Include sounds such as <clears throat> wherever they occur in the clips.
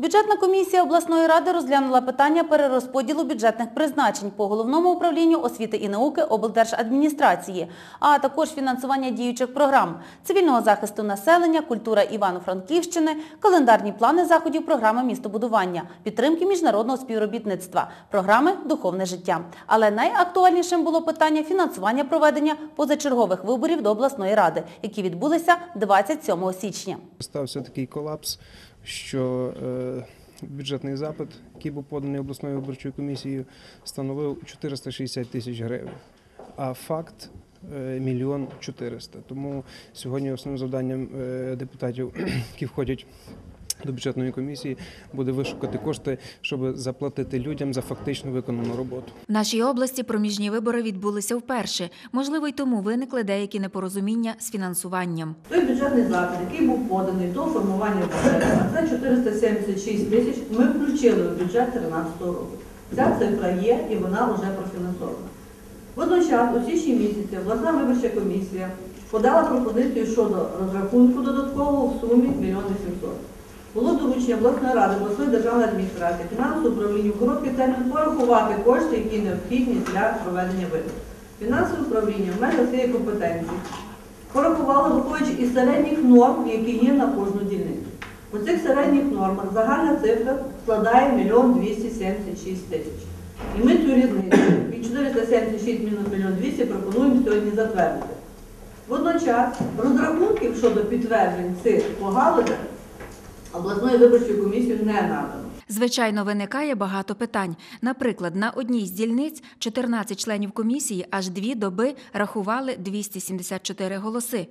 Бюджетна комісія обласної ради розглянула питання перерозподілу бюджетних призначень по головному управлінню освіти і науки облдержадміністрації, а також фінансування діючих програм цивільного захисту населення, культура Івано-Франківщини, календарні плани заходів програми містобудування, підтримки міжнародного співробітництва, програми Духовне життя. Але найактуальнішим було питання фінансування проведення позачергових виборів до обласної ради, які відбулися 27 січня. Стався такий колапс, що е, бюджетний запит, який був поданий обласною виборчою комісією, становив 460 тисяч гривень, а факт е, мільйон 400. Тому сьогодні основним завданням е, депутатів, <clears throat> які входять до бюджетної комісії, буде вишукати кошти, щоб заплатити людям за фактично виконану роботу. В нашій області проміжні вибори відбулися вперше. Можливо, й тому виникли деякі непорозуміння з фінансуванням. Той бюджетний запит, який був поданий до формування бюджету, а це 476 тисяч, ми включили в бюджет 2013 року. Ця цифра є і вона вже профінансована. Водночас, у січні місяці обласна виборча комісія подала пропозицію щодо розрахунку додаткового в сумі 1 мільйон 800. Було доручення обласної ради, обласної державної адміністрації, фінансового управління в короткий термін порахувати кошти, які необхідні для проведення виборів. Фінансове управління в межах своєї компетенції порахували, виходячи із середніх норм, які є на кожну дільницю. У цих середніх нормах загальна цифра складає 1 276 тисяч. І ми цю різницю від 476 мінус 1 200 пропонуємо сьогодні затвердити. Водночас розрахунків щодо підтверджень цих по галузях виборчої комісії не надано. Звичайно, виникає багато питань. Наприклад, на одній з дільниць 14 членів комісії аж дві доби рахували 274 голоси.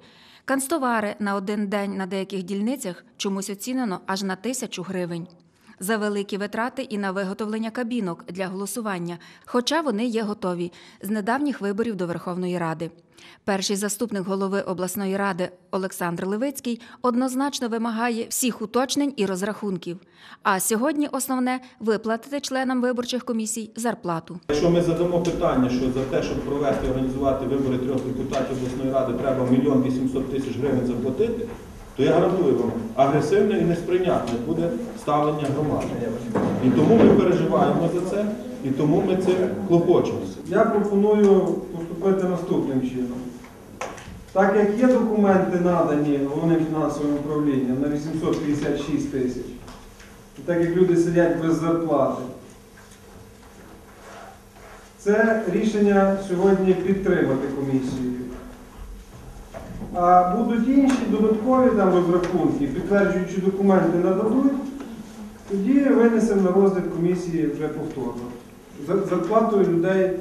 Канцтовари на один день на деяких дільницях чомусь оцінено аж на тисячу гривень. За великі витрати і на виготовлення кабінок для голосування, хоча вони є готові з недавніх виборів до Верховної Ради. Перший заступник голови обласної ради Олександр Левицький однозначно вимагає всіх уточнень і розрахунків. А сьогодні основне виплатити членам виборчих комісій зарплату. Якщо ми задамо питання, що за те, щоб провести організувати вибори трьох депутатів обласної ради, треба мільйон 800 тисяч гривень заплатити, то я гарантую вам, агресивне і несприйнятне буде ставлення громади. І тому ми переживаємо за це, і тому ми цим клопочемося. Я пропоную поступити наступним чином. Так як є документи надані головним фінансовим управлінням на 856 тисяч, і так як люди сидять без зарплати, це рішення сьогодні підтримати комісією. А будуть інші додаткові там розрахунки, підтверджуючи документи нададуть, тоді винесемо на розгляд комісії вже повторно. Зарплатою людей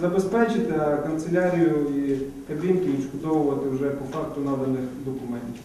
забезпечити, а канцелярію і кабінки відшкодовувати вже по факту наданих документів.